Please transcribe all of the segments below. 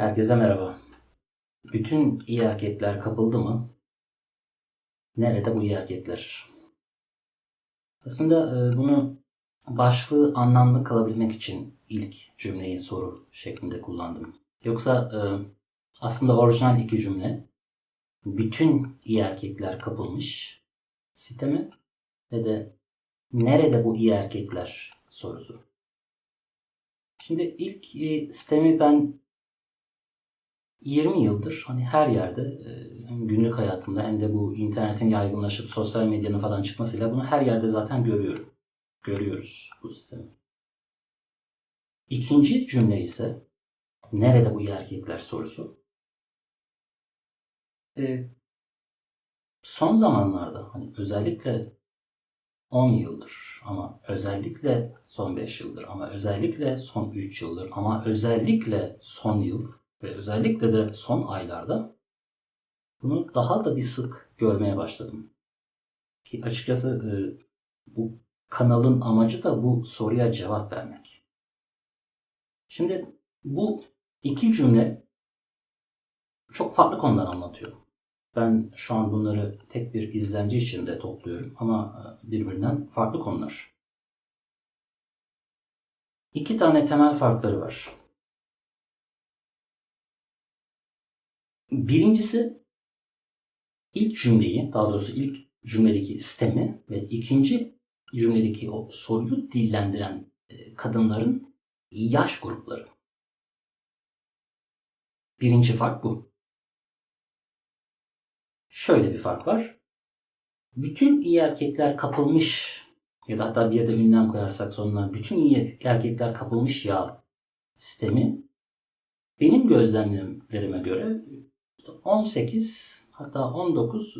Herkese merhaba. Bütün iyi erkekler kapıldı mı? Nerede bu iyi erkekler? Aslında e, bunu başlığı anlamlı kalabilmek için ilk cümleyi soru şeklinde kullandım. Yoksa e, aslında orijinal iki cümle bütün iyi erkekler kapılmış sitemi ve de nerede bu iyi erkekler sorusu. Şimdi ilk e, sitemi ben 20 yıldır hani her yerde e, hem günlük hayatımda hem de bu internetin yaygınlaşıp sosyal medyanın falan çıkmasıyla bunu her yerde zaten görüyorum. Görüyoruz bu sistemi. İkinci cümle ise nerede bu erkekler sorusu. E, son zamanlarda hani özellikle 10 yıldır ama özellikle son 5 yıldır ama özellikle son 3 yıldır ama özellikle son yıl ve özellikle de son aylarda bunu daha da bir sık görmeye başladım. Ki açıkçası e, bu kanalın amacı da bu soruya cevap vermek. Şimdi bu iki cümle çok farklı konular anlatıyor. Ben şu an bunları tek bir izlenci içinde topluyorum ama e, birbirinden farklı konular. İki tane temel farkları var. Birincisi ilk cümleyi, daha doğrusu ilk cümledeki sistemi ve ikinci cümledeki o soruyu dillendiren e, kadınların yaş grupları. Birinci fark bu. Şöyle bir fark var. Bütün iyi erkekler kapılmış ya da hatta bir yerde ünlem koyarsak sonuna bütün iyi erkekler kapılmış ya sistemi benim gözlemlerime göre 18 hatta 19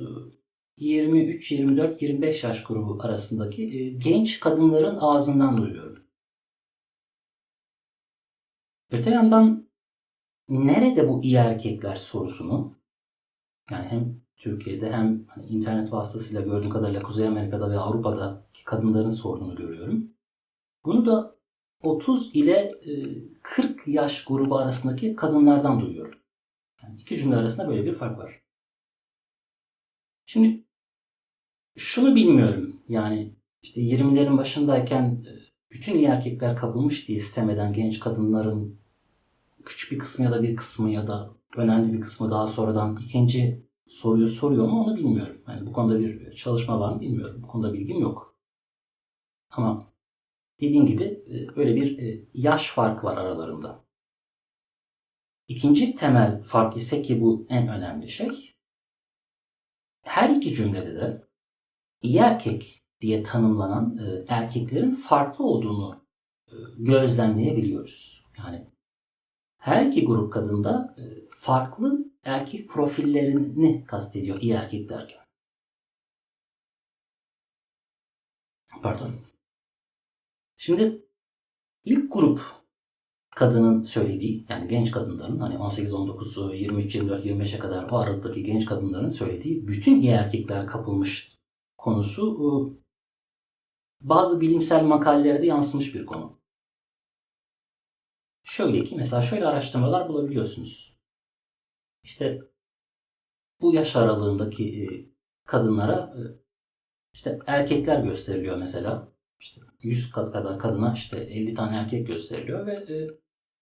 23, 24, 25 yaş grubu arasındaki e, genç kadınların ağzından duyuyorum. Öte yandan nerede bu iyi erkekler sorusunu yani hem Türkiye'de hem hani internet vasıtasıyla gördüğüm kadarıyla Kuzey Amerika'da ve Avrupa'daki kadınların sorduğunu görüyorum. Bunu da 30 ile 40 yaş grubu arasındaki kadınlardan duyuyorum. Yani iki cümle arasında böyle bir fark var. Şimdi şunu bilmiyorum. Yani işte 20'lerin başındayken bütün iyi erkekler kapılmış diye istemeden genç kadınların küçük bir kısmı ya da bir kısmı ya da önemli bir kısmı daha sonradan ikinci soruyu soruyor mu onu bilmiyorum. Yani bu konuda bir çalışma var mı bilmiyorum. Bu konuda bilgim yok. Ama dediğim gibi öyle bir yaş farkı var aralarında. İkinci temel fark ise ki bu en önemli şey. Her iki cümlede de iyi erkek diye tanımlanan e, erkeklerin farklı olduğunu e, gözlemleyebiliyoruz. Yani her iki grup kadında e, farklı erkek profillerini kastediyor iyi erkek derken. Pardon. Şimdi ilk grup kadının söylediği yani genç kadınların hani 18, 19, 23, 24, 25'e kadar o aralıktaki genç kadınların söylediği bütün iyi erkekler kapılmış konusu e, bazı bilimsel makalelerde yansımış bir konu. Şöyle ki mesela şöyle araştırmalar bulabiliyorsunuz. İşte bu yaş aralığındaki e, kadınlara e, işte erkekler gösteriliyor mesela. İşte 100 kat kadar kadına işte 50 tane erkek gösteriliyor ve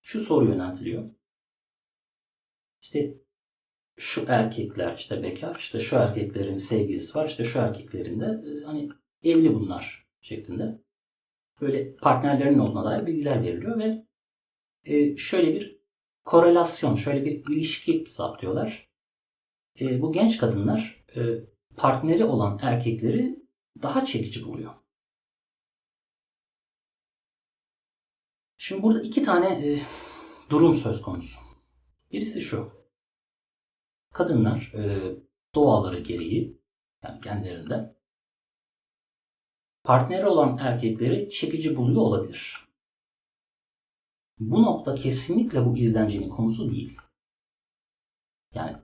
şu soru yöneltiliyor. İşte şu erkekler işte bekar, işte şu erkeklerin sevgilisi var, işte şu erkeklerin de e, hani evli bunlar şeklinde. Böyle partnerlerinin olduğuna dair bilgiler veriliyor ve e, şöyle bir korelasyon, şöyle bir ilişki saptıyorlar. E, bu genç kadınlar partneri olan erkekleri daha çekici buluyor. Şimdi burada iki tane e, durum söz konusu. Birisi şu. Kadınlar e, doğaları gereği yani kendilerinden partneri olan erkekleri çekici buluyor olabilir. Bu nokta kesinlikle bu izlencinin konusu değil. Yani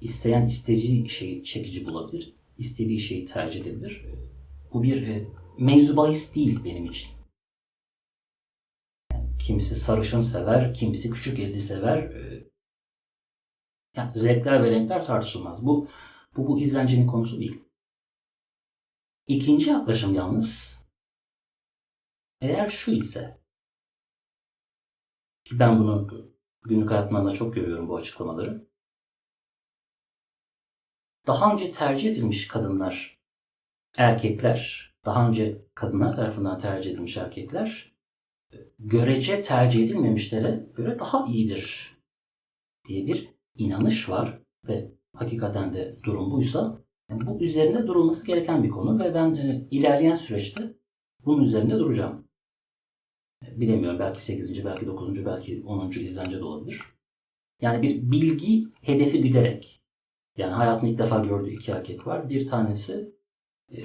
isteyen istediği şeyi çekici bulabilir, istediği şeyi tercih edebilir. Bu bir e, mevzu bahis değil benim için. Kimisi sarışın sever, kimisi küçük elli sever. Ee, Yani zevkler ve renkler tartışılmaz. Bu bu, bu izlencinin konusu değil. İkinci yaklaşım yalnız eğer şu ise ki ben bunu günlük hayatımda çok görüyorum bu açıklamaları. Daha önce tercih edilmiş kadınlar, erkekler, daha önce kadınlar tarafından tercih edilmiş erkekler görece tercih edilmemişlere göre daha iyidir diye bir inanış var ve hakikaten de durum buysa yani bu üzerinde durulması gereken bir konu ve ben e, ilerleyen süreçte bunun üzerinde duracağım. E, bilemiyorum belki 8. belki 9. belki 10. izlence de olabilir. Yani bir bilgi hedefi güderek yani hayatında ilk defa gördüğü iki erkek var. Bir tanesi e,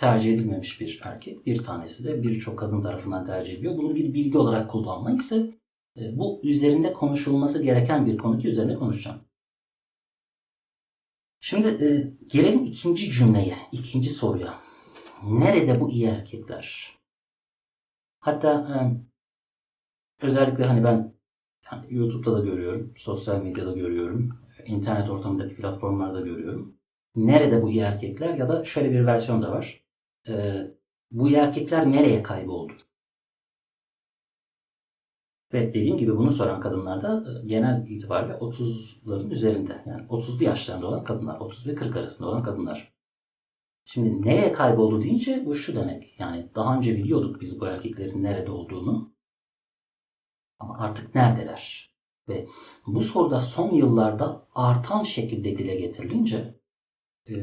tercih edilmemiş bir erkek. Bir tanesi de birçok kadın tarafından tercih ediliyor. Bunu bir bilgi olarak kullanmak ise e, bu üzerinde konuşulması gereken bir konu ki üzerine konuşacağım. Şimdi e, gelelim ikinci cümleye, ikinci soruya. Nerede bu iyi erkekler? Hatta e, özellikle hani ben yani YouTube'da da görüyorum, sosyal medyada görüyorum, internet ortamındaki platformlarda görüyorum. Nerede bu iyi erkekler? Ya da şöyle bir versiyon da var. E, bu erkekler nereye kayboldu? Ve dediğim gibi bunu soran kadınlar da e, genel itibariyle 30'ların üzerinde. Yani 30'lu yaşlarında olan kadınlar, 30 ve 40 arasında olan kadınlar. Şimdi nereye kayboldu deyince bu şu demek. Yani daha önce biliyorduk biz bu erkeklerin nerede olduğunu. Ama artık neredeler? Ve bu soruda son yıllarda artan şekilde dile getirilince e,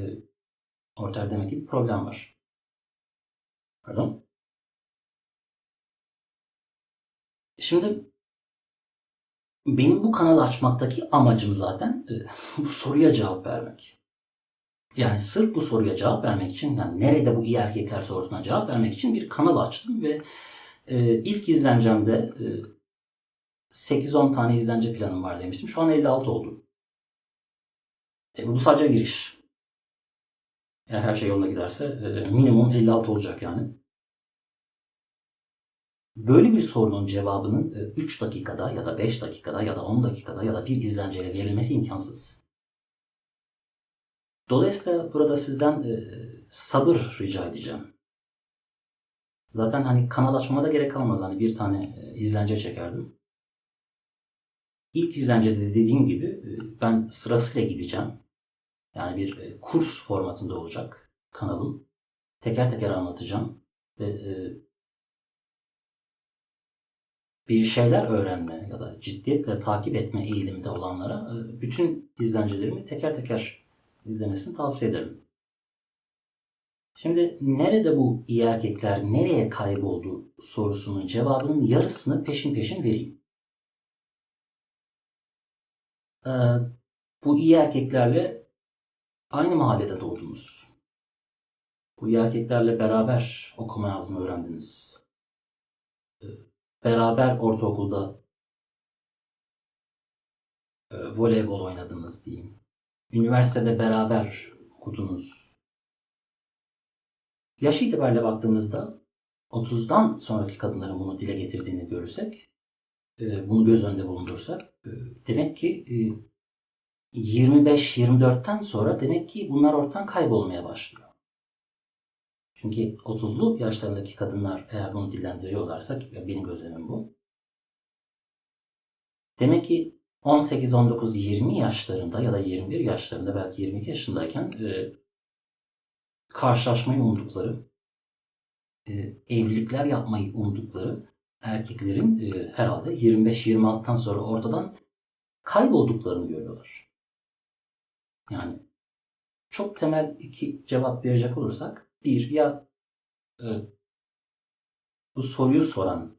ortada demek ki bir problem var. Pardon. Şimdi benim bu kanalı açmaktaki amacım zaten e, bu soruya cevap vermek. Yani sırf bu soruya cevap vermek için, yani nerede bu iyi erkekler sorusuna cevap vermek için bir kanal açtım ve e, ilk izlencemde e, 8-10 tane izlence planım var demiştim. Şu an 56 oldu. E, bu sadece giriş. Eğer her şey yoluna giderse e, minimum 56 olacak yani. Böyle bir sorunun cevabının 3 dakikada ya da 5 dakikada ya da 10 dakikada ya da bir izlenceyle verilmesi imkansız. Dolayısıyla burada sizden e, sabır rica edeceğim. Zaten hani kanal açmama da gerek kalmaz. Hani bir tane e, izlence çekerdim. İlk izlencede dediğim gibi e, ben sırasıyla gideceğim. Yani bir e, kurs formatında olacak kanalım. Teker teker anlatacağım. Ve e, bir şeyler öğrenme ya da ciddiyetle takip etme eğiliminde olanlara e, bütün izlencelerimi teker teker izlemesini tavsiye ederim. Şimdi nerede bu iyi erkekler nereye kayboldu sorusunun cevabının yarısını peşin peşin vereyim. Ee, bu iyi erkeklerle aynı mahallede doğdunuz. Bu erkeklerle beraber okuma yazma öğrendiniz. Ee, beraber ortaokulda e, voleybol oynadınız diyeyim. Üniversitede beraber okudunuz. Yaş itibariyle baktığımızda 30'dan sonraki kadınların bunu dile getirdiğini görürsek, e, bunu göz önünde bulundursak, e, demek ki 25-24'ten sonra demek ki bunlar ortadan kaybolmaya başlıyor. Çünkü 30'lu yaşlarındaki kadınlar eğer bunu dillendiriyorlarsa benim gözlemim bu. Demek ki 18, 19, 20 yaşlarında ya da 21 yaşlarında belki 22 yaşındayken e, karşılaşmayı umdukları, e, evlilikler yapmayı umdukları erkeklerin e, herhalde 25-26'tan sonra ortadan kaybolduklarını görüyorlar. Yani çok temel iki cevap verecek olursak bir ya e, bu soruyu soran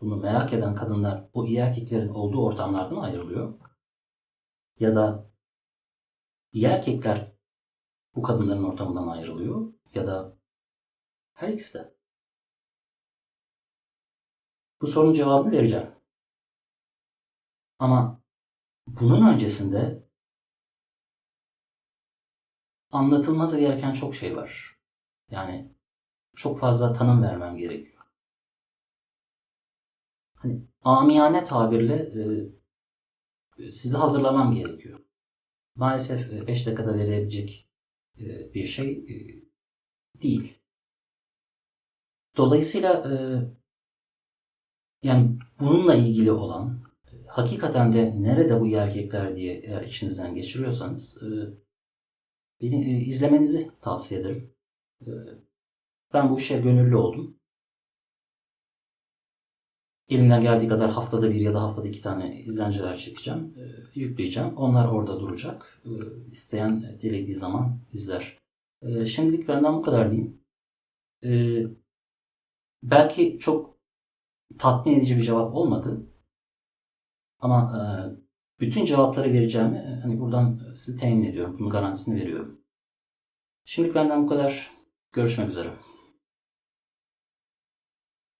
bunu merak eden kadınlar o iyi erkeklerin olduğu ortamlardan ayrılıyor. Ya da iyi erkekler bu kadınların ortamından ayrılıyor. Ya da her ikisi de. Bu sorunun cevabını vereceğim. Ama bunun öncesinde anlatılması gereken çok şey var. Yani çok fazla tanım vermem gerekiyor hani amiyane tabirle e, e, sizi hazırlamam gerekiyor. Maalesef 5 dakikada verebilecek e, bir şey e, değil. Dolayısıyla e, yani bununla ilgili olan e, hakikaten de nerede bu erkekler diye eğer içinizden geçiriyorsanız e, beni e, izlemenizi tavsiye ederim. E, ben bu işe gönüllü oldum. Elimden geldiği kadar haftada bir ya da haftada iki tane izlenciler çekeceğim. e, yükleyeceğim. Onlar orada duracak. E, isteyen dilediği zaman izler. E, şimdilik benden bu kadar diyeyim. E, belki çok tatmin edici bir cevap olmadı. Ama e, bütün cevapları vereceğimi e, hani buradan sizi temin ediyorum. Bunun garantisini veriyorum. Şimdilik benden bu kadar. Görüşmek üzere.